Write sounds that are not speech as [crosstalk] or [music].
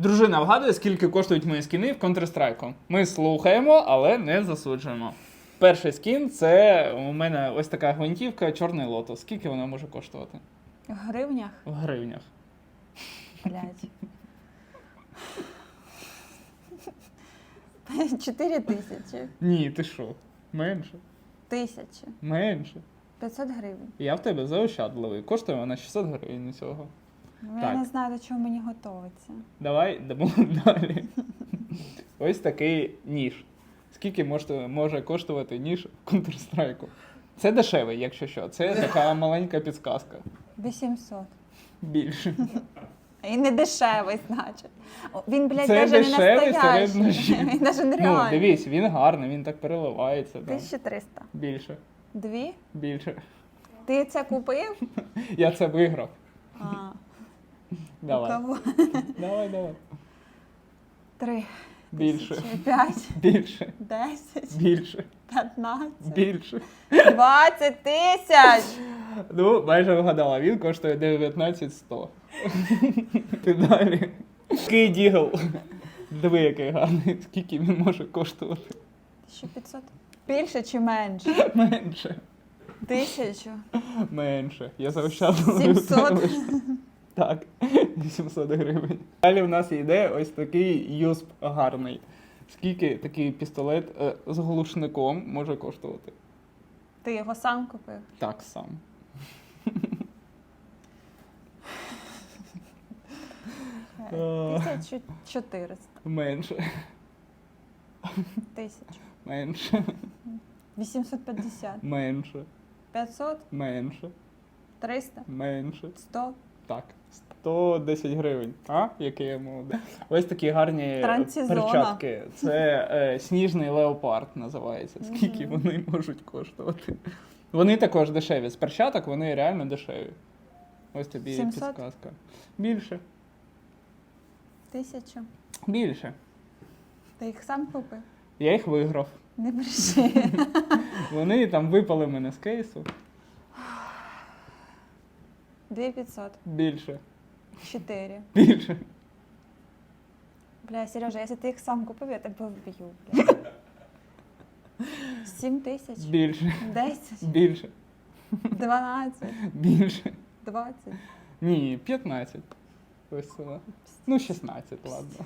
Дружина вгадує, скільки коштують мої скіни в Counter-Strike. Ми слухаємо, але не засуджуємо. Перший скін це у мене ось така гвинтівка Чорний лотос. Скільки вона може коштувати? В гривнях? В гривнях. Блядь. Чотири тисячі. Ні, ти що? Менше. Тисячі. Менше. 500 гривень. Я в тебе заощадливий. Коштує вона 600 гривень усього. Ну, Я Так. не знаю, до чого мені готуватися. Давай [laughs] йдемо далі. Ось такий ніж. Скільки може, може коштувати ніж в Counter-Strike? Це дешевий, якщо що. Це така [laughs] маленька підсказка. 800. Більше. І не дешевий, значить. О, Він, блядь, Це навіть не дешевий настоящий. серед ножів. [laughs] Він навіть Ну, нереальний. дивись, він гарний, він так переливається. Да. 1300. Більше. Дві? Більше. Ти це купив? Я це виграв. А, у Давай. кого? Давай, давай. Три. Більше. тисячі, П'ять. Більше. Десять. Більше. П'ятнадцять. Більше. Двадцять тисяч. Ну, майже вгадала, він коштує 19100. Ти далі. Який дігл. Диви, який гарний. Скільки він може коштувати? 1500. Більше чи менше? Менше. Тисячу. Менше. Я заощаджую. 700. Так, 800 гривень. Далі в нас йде ось такий юсп гарний. Скільки такий пістолет е, з глушником може коштувати? Ти його сам купив? Так сам. Е. Тисячу чотириста. Менше. Тисячу. Менше. 850. Менше. 500. Менше. 300. Менше. 100. Так. 110 гривень. А? Який я молодець. Ось такі гарні Трансізона. перчатки. Це е, сніжний леопард називається. Скільки Мгм. вони можуть коштувати? Вони також дешеві. З перчаток вони реально дешеві. Ось тобі 700? підсказка. Більше. Тисячу. Більше. Ти їх сам купив? Я їх виграв. Не бреши. [laughs] Вони там випали мене з кейсу. 2500. Більше. 4. Більше. Бля, Сережа, якщо ти їх сам купив, я тебе вб'ю. Бля. [laughs] 7 тисяч. Більше. 10. Більше. 12. Більше. 20. Ні, 15. Ось це. Ну, 16, ладно.